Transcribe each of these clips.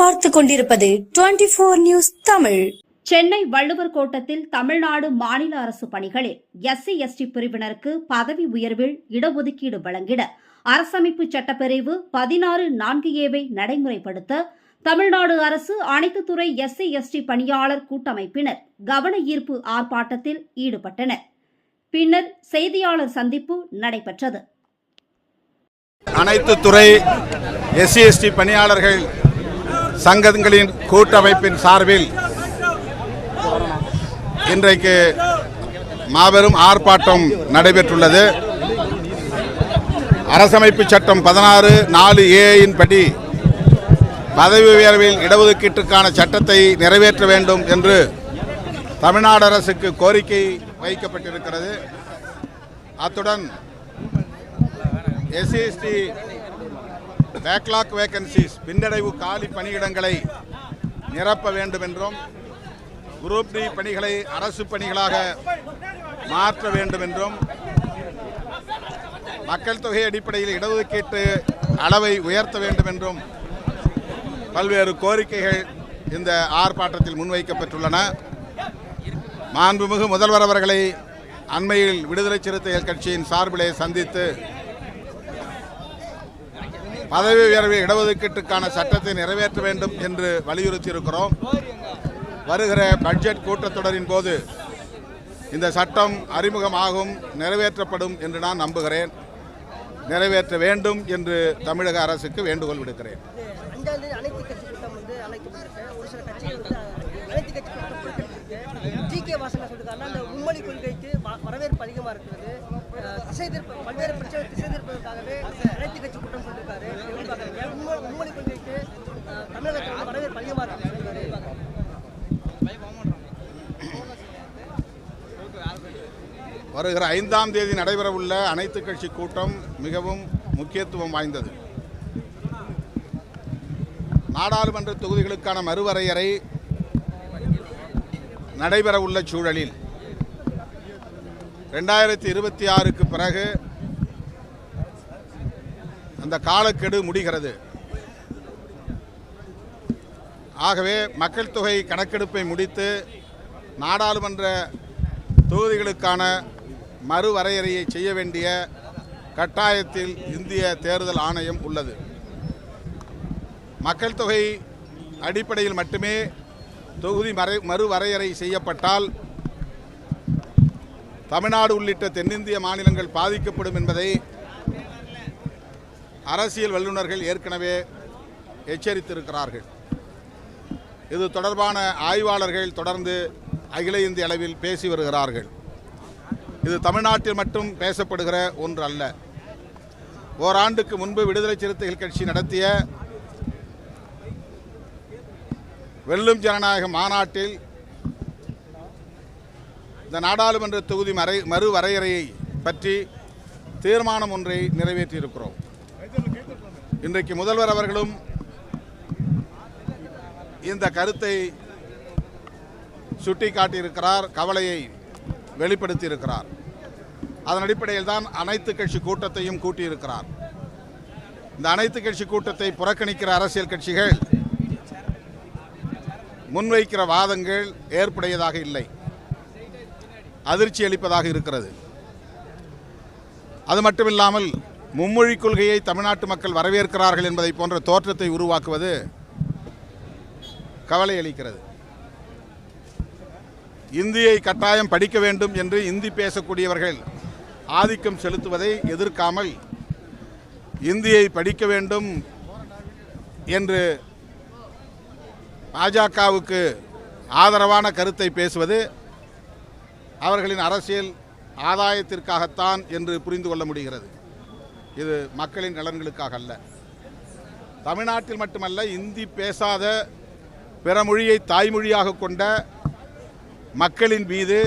பார்த்து கொண்டிருப்பது twenty four news Tamil. Chennai Valluvar கோட்டத்தில் தமிழ்நாடு மாநில அரசு பணிகளில் எஸ்சி எஸ்டி பிரிவினருக்கு பதவி உயர்வில் இடஒதுக்கீடு வழங்கிட அரசமைப்பு சட்டப்பிரிவு பதினாறு நான்கு ஏவை நடைமுறைப்படுத்த தமிழ்நாடு அரசு அனைத்து துறை எஸ்சி எஸ்டி பணியாளர் கூட்டமைப்பினர் கவன ஈர்ப்பு ஆர்ப்பாட்டத்தில் ஈடுபட்டனர். பின்னர் செய்தியாளர் சந்திப்பு நடைபெற்றது. அனைத்து துறை எஸ்சி எஸ்டி பணியாளர்கள் சங்கங்களின் கூட்டமைப்பின் சார்பில் இன்றைக்கு மாபெரும் ஆர்ப்பாட்டம் நடைபெற்றுள்ளது. அரசமைப்பு சட்டம் பதினாறு நாலு ஏயின் படி பதவி உயர்வில் இடஒதுக்கீட்டுக்கான சட்டத்தை நிறைவேற்ற வேண்டும் என்று தமிழ்நாடு அரசுக்கு கோரிக்கை வைக்கப்பட்டிருக்கிறது. அத்துடன் எஸ்சி எஸ்டி பேக்லாக் வேகன்சிஸ் பின்னடைவு காலி பணியிடங்களை நிரப்ப வேண்டும் என்றும் குரூப் டி பணிகளை அரசு பணிகளாக மாற்ற வேண்டும் என்றும் மக்கள் தொகை அடிப்படையில் இடஒதுக்கீட்டு அளவை உயர்த்த வேண்டும் என்றும் பல்வேறு கோரிக்கைகள் இந்த ஆர்ப்பாட்டத்தில் முன்வைக்கப்பட்டுள்ளன மாண்புமிகு முதல்வர் அவர்களை அண்மையில் விடுதலை சிறுத்தைகள் கட்சியின் சார்பிலே சந்தித்து பதவி உயர்வு இடஒதுக்கீட்டுக்கான சட்டத்தை நிறைவேற்ற வேண்டும் என்று வலியுறுத்தியிருக்கிறோம். வருகிற பட்ஜெட் கூட்டத்தொடரின் போது இந்த சட்டம் அறிமுகமாகும் நிறைவேற்றப்படும் என்று நான் நம்புகிறேன். நிறைவேற்ற வேண்டும் என்று தமிழக அரசுக்கு வேண்டுகோள் விடுக்கிறேன். வாசன் அந்த மும்மொழி கொள்கைக்கு வரவேற்பு அதிகமாக இருக்கிறது. திசை திருப்ப பல்வேறு பிரச்சனை திசை திருப்பதற்காகவே அனைத்து கட்சி கூட்டம் சொல்லியிருக்காரு எப்படி பார்க்குறீங்க மும்மொழி மும்மொழி கொள்கைக்கு அஹ், தமிழகத்தில் வந்து வரவேற்பு அதிகமாக இருக்குன்னு சொல்லியிருக்காரு வருகிற ஐந்தாம் தேதி நடைபெறவுள்ள அனைத்து கட்சி கூட்டம் மிகவும் முக்கியத்துவம் வாய்ந்தது. நாடாளுமன்ற தொகுதிகளுக்கான மறுவரையறை நடைபெறவுள்ள சூழலில் ரெண்டாயிரத்தி இருபத்தி ஆறுக்கு பிறகு அந்த காலக்கெடு முடிகிறது. ஆகவே மக்கள் தொகை கணக்கெடுப்பை முடித்து நாடாளுமன்ற தொகுதிகளுக்கான மறுவரையறையை செய்ய வேண்டிய கட்டாயத்தில் இந்திய தேர்தல் ஆணையம் உள்ளது. மக்கள் தொகை அடிப்படையில் மட்டுமே தொகுதி மறை மறுவரையறை செய்யப்பட்டால் தமிழ்நாடு உள்ளிட்ட தென்னிந்திய மாநிலங்கள் பாதிக்கப்படும் என்பதை அரசியல் வல்லுநர்கள் ஏற்கனவே எச்சரித்திருக்கிறார்கள். இது தொடர்பான ஆய்வாளர்கள் தொடர்ந்து அகில இந்திய அளவில் பேசி வருகிறார்கள். இது தமிழ்நாட்டில் மட்டும் பேசப்படுகிற ஒன்று அல்ல. ஓராண்டுக்கு முன்பு விடுதலை சிறுத்தைகள் கட்சி நடத்திய வெல்லும் ஜனநாயக மாநாட்டில் இந்த நாடாளுமன்ற தொகுதி மறை மறுவரையறையை பற்றி தீர்மானம் ஒன்றை நிறைவேற்றியிருக்கிறோம். இன்றைக்கு முதல்வர் அவர்களும் இந்த கருத்தை சுட்டிக்காட்டியிருக்கிறார் கவலையை வெளிப்படுத்தியிருக்கிறார். அதன் அடிப்படையில் தான் அனைத்து கட்சி கூட்டத்தையும் கூட்டியிருக்கிறார். இந்த அனைத்து கட்சி கூட்டத்தை புறக்கணிக்கிற அரசியல் கட்சிகள் முன்வைக்கிற வாதங்கள் ஏற்புடையதாக இல்லை. அதிர்ச்சி அளிப்பதாக இருக்கிறது. அது மட்டுமில்லாமல் மும்மொழி கொள்கையை தமிழ்நாட்டு மக்கள் வரவேற்கிறார்கள் என்பதை போன்ற தோற்றத்தை உருவாக்குவது கவலை அளிக்கிறது. இந்தியை கட்டாயம் படிக்க வேண்டும் என்று இந்தி பேசக்கூடியவர்கள் ஆதிக்கம் செலுத்துவதை எதிர்க்காமல் இந்தியை படிக்க வேண்டும் என்று பாஜகவுக்கு ஆதரவான கருத்தை பேசுவது அவர்களின் அரசியல் ஆதாயத்திற்காகத்தான் என்று புரிந்து கொள்ள முடிகிறது. இது மக்களின் நலன்களுக்காக அல்ல. தமிழ்நாட்டில் மட்டுமல்ல இந்தி பேசாத பிற மொழியை தாய்மொழியாக கொண்ட மக்களின் மீது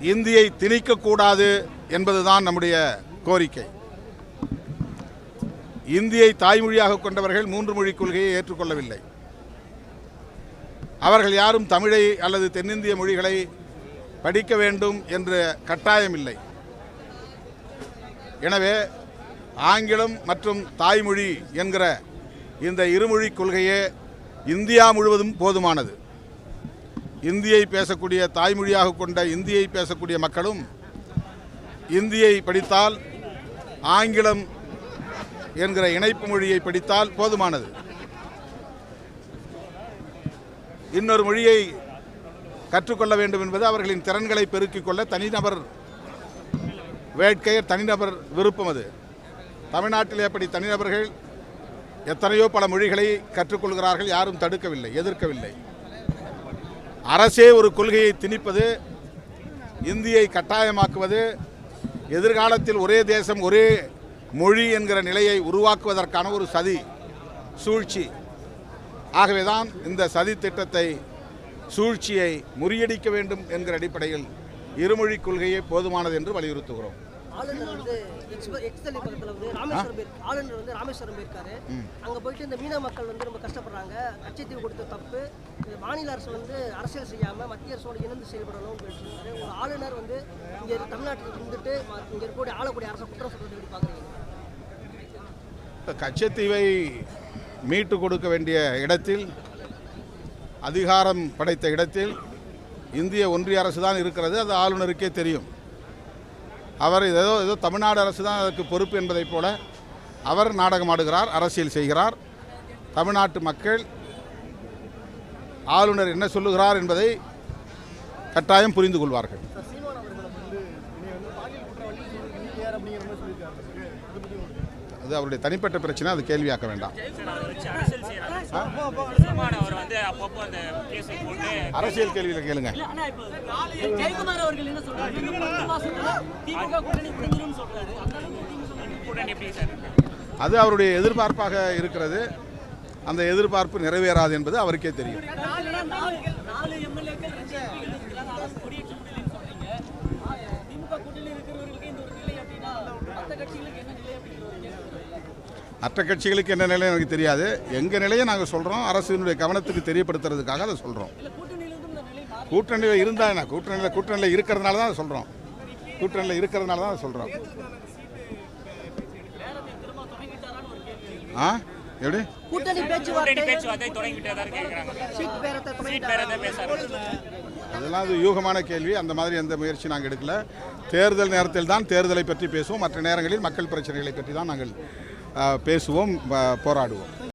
இந்தியை திணிக்கக்கூடாது என்பதுதான் நம்முடைய கோரிக்கை. இந்தியை தாய்மொழியாக கொண்டவர்கள் மூன்று மொழி கொள்கையை ஏற்றுக்கொள்ளவில்லை. அவர்கள் யாரும் தமிழை அல்லது தென்னிந்திய மொழிகளை படிக்க வேண்டும் என்ற கட்டாயம் இல்லை எனவே ஆங்கிலம் மற்றும் தாய்மொழி என்கிற இந்த இருமொழி கொள்கையே இந்தியா முழுவதும் போதுமானது. இந்தியை பேசக்கூடிய தாய்மொழியாக கொண்ட இந்தியை பேசக்கூடிய மக்களும் இந்தியை படித்தால் ஆங்கிலம் என்கிற இணைப்பு மொழியை படித்தால் போதுமானது. இன்னொரு மொழியை கற்றுக்கொள்ள வேண்டும் என்பது அவர்களின் திறன்களை பெருக்கிக் கொள்ள தனிநபர் வேட்கை தனிநபர் விருப்பம் அது. தமிழ்நாட்டில் எப்படி தனிநபர்கள் எத்தனையோ பல மொழிகளை கற்றுக்கொள்கிறார்கள் யாரும் தடுக்கவில்லை எதிர்க்கவில்லை. அரசே ஒரு கொள்கையை திணிப்பது இந்தியை கட்டாயமாக்குவது எதிர்காலத்தில் ஒரே தேசம் ஒரே மொழி என்கிற நிலையை உருவாக்குவதற்கான ஒரு சதி சூழ்ச்சி. ஆகவேதான் இந்த சதி திட்டத்தை சூழ்ச்சியை முறியடிக்க வேண்டும் என்கிற அடிப்படையில் இருமொழிக் கொள்கையே போதுமானது என்று வலியுறுத்துகிறோம். ஆளுநர் வந்து எக்ஸ்தலி பக்கத்தில் வந்து ராமேஸ்வரம் ஆளுநர் வந்து ராமேஸ்வரம் போயிருக்காரு. அங்கே போயிட்டு இந்த மீன மக்கள் வந்து ரொம்ப கஷ்டப்படுறாங்க. கச்சத்தீவு கொடுத்த தப்பு. மாநில அரசு வந்து அரசியல் செய்யாமல் மத்திய அரசோடு இணைந்து செயல்படணும்னு சொல்லிட்டு ஒரு ஆளுநர் வந்து இங்கே தமிழ்நாட்டில் இருந்துட்டு இங்கே இருக்கக்கூடிய ஆளக்கூடிய அரசை குற்றம் சொல்றது எப்படி பார்க்குறீங்க கச்சத்தீவை மீட்டு கொடுக்க வேண்டிய இடத்தில் அதிகாரம் படைத்த இடத்தில் இந்திய ஒன்றிய அரசு தான் இருக்கிறது. அது ஆளுநருக்கே தெரியும். அவர் ஏதோ ஏதோ தமிழ்நாடு அரசு தான் அதற்கு பொறுப்பு என்பதைப் போல அவர் நாடகமாடுகிறார் அரசியல் செய்கிறார். தமிழ்நாட்டு மக்கள் ஆளுநர் என்ன சொல்லுகிறார் என்பதை கட்டாயம் புரிந்து கொள்வார்கள். அது அவருடைய தனிப்பட்ட பிரச்சனை அது கேள்வியாக்க வேண்டாம். அரசியல் கேள்வியில் கேளுங்க. அது அவருடைய எதிர்பார்ப்பாக இருக்கிறது. அந்த எதிர்பார்ப்பு நிறைவேறாது என்பது அவருக்கே தெரியும் நாலு நாலு நாலு எம்எல்ஏக்கள் ரெண்டு எம்பிகள் இருக்கிறாங்க அரசு கொடியேற்ற முடியலன்னு சொல்றீங்க ஆ, திமுக கூட்டணியில் இருக்கிறவர்களுக்கு இந்த ஒரு நிலை அப்படின்னா மற்ற கட்சிகளுக்கு என்ன நிலை அப்படின்னு ஒரு கேள்வி வருது. மற்ற கட்சிகளுக்கு என்ன நிலை எனக்கு தெரியாது. எங்கள் நிலையை நாங்கள் சொல்கிறோம் அரசினுடைய கவனத்துக்கு தெரியப்படுத்துறதுக்காக அதை சொல்கிறோம் கூட்டணியில் இருந்தால் என்ன? கூட்டணியில் கூட்டணியில் இருக்கிறதுனால தான் அதை சொல்கிறோம் கூட்டணியில் இருக்கிறதுனால தான் அதை சொல்கிறோம் ஆ? எப்படி? கூட்டணி அதெல்லாம் அது யூகமான கேள்வி. அந்த மாதிரி எந்த முயற்சி நாங்கள் எடுக்கல. தேர்தல் நேரத்தில் தான் தேர்தலை பற்றி பேசுவோம். மற்ற நேரங்களில் மக்கள் பிரச்சனைகளை பற்றி தான் நாங்கள் பேசுவோம் போராடுவோம்.